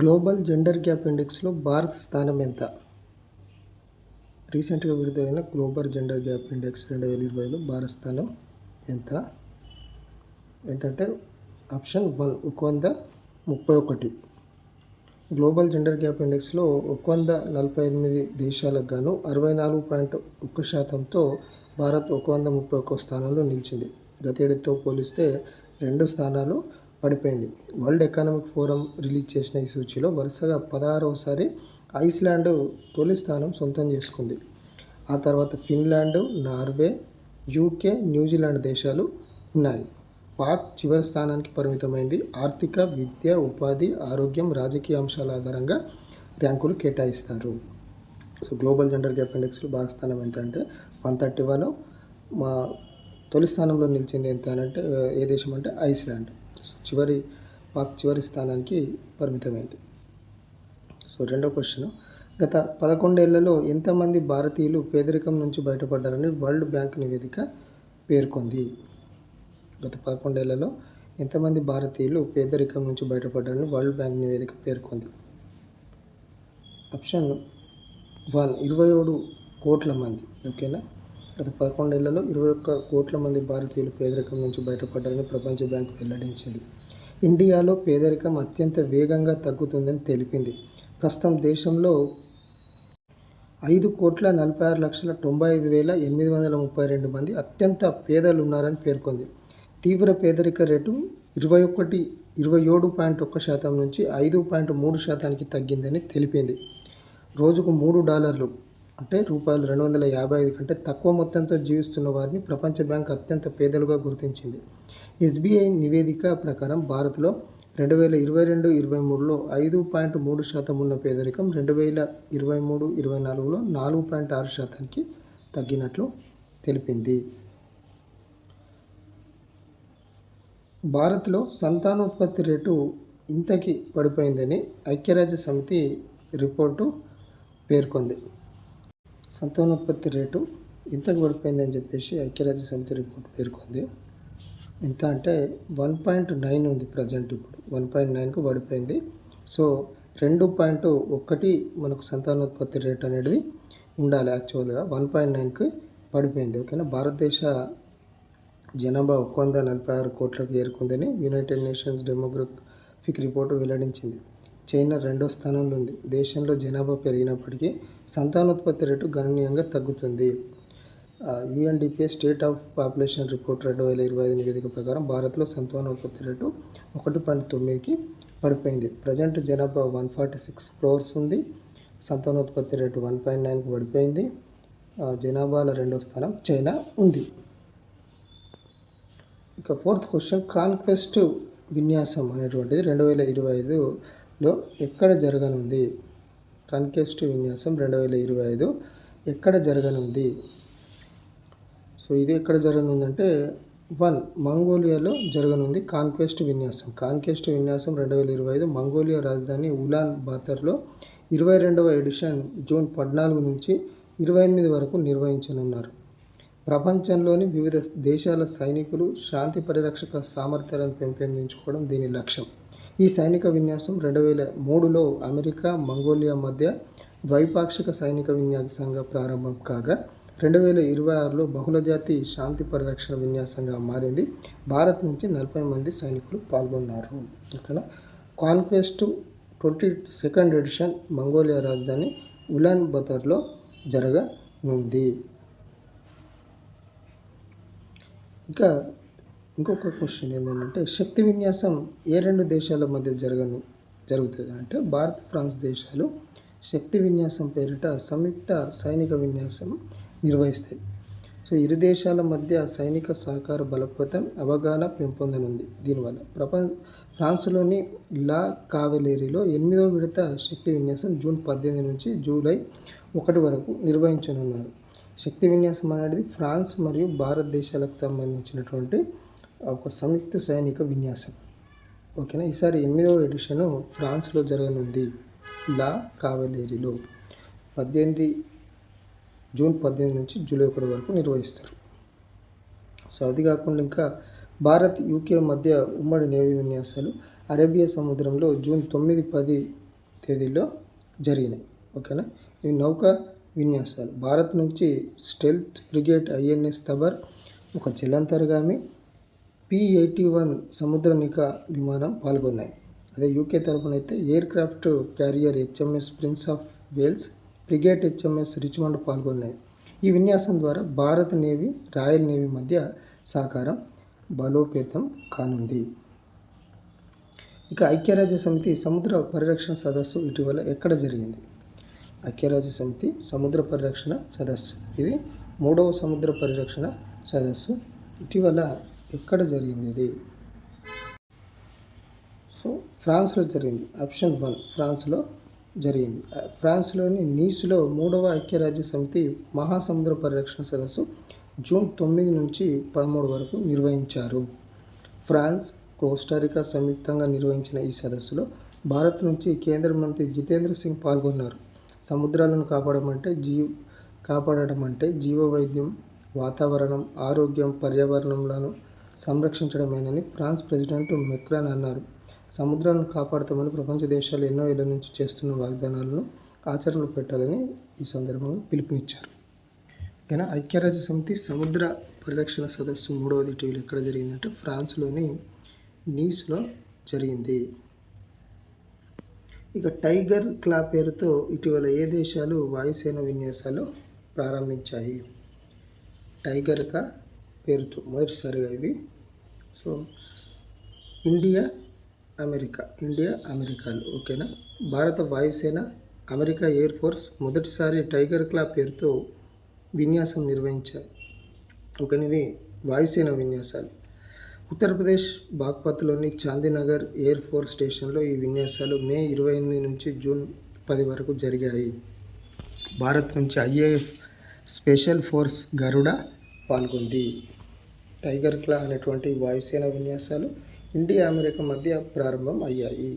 Global gender gap ఇండెక్స్లో భారత్ స్థానం ఎంత? రీసెంట్గా విడుదలైన గ్లోబల్ జెండర్ గ్యాప్ ఇండెక్స్ రెండు వేల ఇరవైలో భారత్ స్థానం ఎంత? ఎంతంటే ఆప్షన్ వన్ ఒక వంద ముప్పై ఒకటి. గ్లోబల్ జెండర్ గ్యాప్ ఇండెక్స్లో ఒక వంద నలభై ఎనిమిది దేశాలకు గాను అరవై నాలుగు పాయింట్ ఒక్క శాతంతో భారత్ ఒక వంద ముప్పై ఒక్క స్థానంలో నిలిచింది. గతేడాదితో పోలిస్తే రెండు స్థానాలు పడిపోయింది. వరల్డ్ ఎకనామిక్ ఫోరం రిలీజ్ చేసిన ఈ సూచీలో వరుసగా పదహారవసారి ఐస్లాండ్ తొలి స్థానం సొంతం చేసుకుంది. ఆ తర్వాత ఫిన్లాండ్ నార్వే యూకే న్యూజిలాండ్ దేశాలు ఉన్నాయి. పాక్ చివరి స్థానానికి పరిమితమైంది. ఆర్థిక విద్య ఉపాధి ఆరోగ్యం రాజకీయ అంశాల ఆధారంగా ర్యాంకులు కేటాయిస్తారు. సో గ్లోబల్ జెండర్ గ్యాప్ ఇండెక్స్లో భారత స్థానం ఎంత అంటే వన్ థర్టీ వన్. మా తొలి స్థానంలో నిలిచింది ఎంత అంటే ఏ దేశం అంటే ఐస్లాండ్. చివరి పాక్ చివరి స్థానానికి పరిమితమైంది. సో రెండో క్వశ్చన్. గత పదకొండేళ్ళలో ఎంతమంది భారతీయులు పేదరికం నుంచి బయటపడ్డారని వరల్డ్ బ్యాంక్ నివేదిక పేర్కొంది. గత పదకొండేళ్ళలో ఎంతమంది భారతీయులు పేదరికం నుంచి బయటపడ్డారని వరల్డ్ బ్యాంక్ నివేదిక పేర్కొంది. ఆప్షన్ వన్ ఇరవై ఏడు కోట్ల మంది. ఓకేనా? గత పదకొండేళ్ళలో ఇరవై ఒక్క కోట్ల మంది భారతీయులు పేదరికం నుంచి బయటపడ్డారని ప్రపంచ బ్యాంకు వెల్లడించింది. ఇండియాలో పేదరికం అత్యంత వేగంగా తగ్గుతుందని తెలిపింది. ప్రస్తుతం దేశంలో ఐదు కోట్ల నలభై ఆరు లక్షల తొంభై ఐదు వేల ఎనిమిది వందల ముప్పై రెండు మంది అత్యంత పేదలు ఉన్నారని పేర్కొంది. తీవ్ర పేదరిక రేటు ఇరవై ఒకటి ఇరవై ఏడు పాయింట్ ఒక్క శాతం నుంచి ఐదు పాయింట్ మూడు శాతానికి తగ్గిందని తెలిపింది. రోజుకు మూడు డాలర్లు అంటే రూపాయలు రెండు వందల యాభై ఐదు కంటే తక్కువ మొత్తంతో జీవిస్తున్న వారిని ప్రపంచ బ్యాంక్ అత్యంత పేదలుగా గుర్తించింది. ఎస్బీఐ నివేదిక ప్రకారం భారత్లో రెండు వేల ఇరవై రెండు ఇరవై మూడులో ఐదు పాయింట్ మూడు శాతం ఉన్న పేదరికం రెండు వేల ఇరవై మూడు ఇరవై నాలుగులో నాలుగు పాయింట్ ఆరు శాతానికి తగ్గినట్లు తెలిపింది. భారత్లో సంతానోత్పత్తి రేటు ఇంతకి పడిపోయిందని ఐక్యరాజ్య సమితి రిపోర్టు పేర్కొంది. సంతానోత్పత్తి రేటు ఇంతకు పడిపోయిందని చెప్పేసి ఐక్యరాజ్య సమితి రిపోర్ట్ పేర్కొంది. ఎంత అంటే వన్ పాయింట్ నైన్ ఉంది ప్రజెంట్ ఇప్పుడు. వన్ పాయింట్ నైన్కు పడిపోయింది. సో రెండు పాయింట్ ఒకటి మనకు సంతానోత్పత్తి రేట్ అనేది ఉండాలి యాక్చువల్గా. వన్ పాయింట్ నైన్కి పడిపోయింది. ఓకేనా? భారతదేశ జనాభా ఒక వంద నలభై ఆరు కోట్లకు చేరుకుందని యునైటెడ్ నేషన్స్ డెమోగ్రఫిక్ రిపోర్టు వెల్లడించింది. చైనా రెండో స్థానంలో ఉంది దేశంలో జనాభా పెరిగినప్పటికీ సంతానోత్పత్తి రేటు గణనీయంగా తగ్గుతుంది. UNDPA state of population report రెండు వేల ఇరవై ఐదు నివేదిక ప్రకారం భారత్లో సంతానోత్పత్తి రేటు ఒకటి పాయింట్ తొమ్మిదికి పడిపోయింది. ప్రజెంట్ జనాభా వన్ ఫార్టీ సిక్స్ క్రోర్స్ ఉంది. సంతానోత్పత్తి రేటు వన్ పాయింట్ నైన్కి పడిపోయింది. జనాభాల రెండో స్థానం చైనా ఉంది. ఇక ఫోర్త్ క్వశ్చన్ కాన్క్వెస్ట్ విన్యాసం అనేటువంటిది రెండు వేల ఇరవై ఐదు లో ఎక్కడ జరగనుంది? కాన్క్వెస్ట్ విన్యాసం రెండు వేల ఇరవై ఐదు. ఎక్కడ జరగనుంది? సో ఇది ఎక్కడ జరగనుందంటే వన్ మంగోలియాలో జరగనుంది కాన్క్వెస్ట్ విన్యాసం. కాన్క్వెస్ట్ విన్యాసం రెండు వేల ఇరవై ఐదు మంగోలియా రాజధాని ఉలాన్ బాతర్లో ఇరవై రెండవ ఎడిషన్ జూన్ పద్నాలుగు నుంచి ఇరవై ఎనిమిది వరకు నిర్వహించనున్నారు. ప్రపంచంలోని వివిధ దేశాల సైనికులు శాంతి పరిరక్షక సామర్థ్యాలను పెంపొందించుకోవడం దీని లక్ష్యం. ఈ సైనిక విన్యాసం రెండు వేల మూడులో అమెరికా మంగోలియా మధ్య ద్వైపాక్షిక సైనిక విన్యాసంగా ప్రారంభం కాగా రెండు వేల ఇరవై ఆరులో బహుళజాతి శాంతి పరిరక్షణ విన్యాసంగా మారింది. భారత్ నుంచి నలభై మంది సైనికులు పాల్గొన్నారు. ఇక్కడ conquest twenty second edition Mongolia రాజధాని ఉలాన్ బతర్లో జరగనుంది. ఇంకా ఇంకొక క్వశ్చన్ ఏంటంటే శక్తి విన్యాసం ఏ రెండు దేశాల మధ్య జరగను జరుగుతుంది? అంటే భారత్ ఫ్రాన్స్ దేశాలు శక్తి విన్యాసం పేరిట సంయుక్త సైనిక విన్యాసం నిర్వహిస్తాయి. సో ఇరు దేశాల మధ్య సైనిక సహకార బలపతం అవగాహన పెంపొందనుంది దీనివల్ల. ప్రపంచ ఫ్రాన్స్లోని లా కావెలేరీలో ఎనిమిదవ విడత శక్తి విన్యాసం జూన్ పద్దెనిమిది నుంచి జూలై ఒకటి వరకు నిర్వహించనున్నారు. శక్తి విన్యాసం అనేది ఫ్రాన్స్ మరియు భారతదేశాలకు సంబంధించినటువంటి ఒక సంయుక్త సైనిక విన్యాసం. ఓకేనా? ఈసారి ఎనిమిదవ ఎడిషన్ ఫ్రాన్స్లో జరగనుంది. లా కావలేరిలో పద్దెనిమిది జూన్ పద్దెనిమిది నుంచి జూలై ఒకటి వరకు నిర్వహిస్తారు. సో అది కాకుండా ఇంకా భారత్ యూకే మధ్య ఉమ్మడి నేవీ విన్యాసాలు అరేబియా సముద్రంలో జూన్ తొమ్మిది పది తేదీలో జరిగినాయి. ఓకేనా? ఈ నౌకా విన్యాసాలు. భారత్ నుంచి స్టెల్త్ బ్రిగేడ్ ఐఎన్ఎస్ తబర్ ఒక జలంతర్గామి పి ఎయిటీ వన్ సముద్రనిక విమానం పాల్గొన్నాయి. అదే యూకే తరపున అయితే aircraft carrier HMS Prince of Wales frigate HMS Richmond పాల్గొన్నాయి. ఈ విన్యాసం ద్వారా భారత నేవీ రాయల్ నేవీ మధ్య సహకారం బలోపేతం కానుంది. ఇక ఐక్యరాజ్య సమితి సముద్ర పరిరక్షణ సదస్సు ఇటీవల ఎక్కడ జరిగింది? ఐక్యరాజ్య సమితి సముద్ర పరిరక్షణ సదస్సు. ఇది మూడవ సముద్ర పరిరక్షణ సదస్సు. ఇటీవల ఎక్కడ జరిగింది? సో ఫ్రాన్స్లో జరిగింది. ఆప్షన్ వన్ ఫ్రాన్స్లో జరిగింది. ఫ్రాన్స్లోని నీస్లో మూడవ ఐక్యరాజ్య సమితి మహాసముద్ర పరిరక్షణ సదస్సు జూన్ తొమ్మిది నుంచి పదమూడు వరకు నిర్వహించారు. ఫ్రాన్స్ కోస్టారికా సంయుక్తంగా నిర్వహించిన ఈ సదస్సులో భారత్ నుంచి కేంద్ర మంత్రి జితేంద్ర సింగ్ పాల్గొన్నారు. సముద్రాలను కాపాడమంటే జీవ్ కాపాడడం అంటే జీవ వైద్యం వాతావరణం ఆరోగ్యం పర్యావరణంలను సంరక్షించడమేనని ఫ్రాన్స్ ప్రెసిడెంట్ మెక్రాన్ అన్నారు. సముద్రాలను కాపాడతామని ప్రపంచ దేశాలు ఎన్నో ఏళ్ళ నుంచి చేస్తున్న వాగ్దానాలను ఆచరణలో పెట్టాలని ఈ సందర్భంగా పిలుపునిచ్చారు. ఓకేనా ఐక్యరాజ్య సమితి సముద్ర పరిరక్షణ సదస్సు మూడవది ఇటీవల ఎక్కడ జరిగిందంటే ఫ్రాన్స్లోని నీస్లో జరిగింది. ఇక టైగర్ క్లా పేరుతో ఇటీవల ఏ దేశాలు వాయుసేన విన్యాసాలు ప్రారంభించాయి? టైగర్ కా పేరుతో మొదటిసారిగా ఇవి సో ఇండియా అమెరికా ఇండియా అమెరికాలు ఓకేనా? భారత వాయుసేన అమెరికా ఎయిర్ ఫోర్స్ మొదటిసారి టైగర్ క్లా పేరుతో విన్యాసం నిర్వహించారు. ఒకనివి వాయుసేన విన్యాసాలు. ఉత్తరప్రదేశ్ బాగ్పత్లోని చాందీనగర్ ఎయిర్ ఫోర్స్ స్టేషన్లో ఈ విన్యాసాలు మే ఇరవై ఎనిమిది నుంచి జూన్ పది వరకు జరిగాయి. భారత్ నుంచి ఐఏఎఫ్ స్పెషల్ ఫోర్స్ గరుడ పాల్గొంది. టైగర్ క్లా అనేటువంటి వాయుసేన విన్యాసాలు ఇండియా అమెరికా మధ్య ప్రారంభం అయ్యాయి.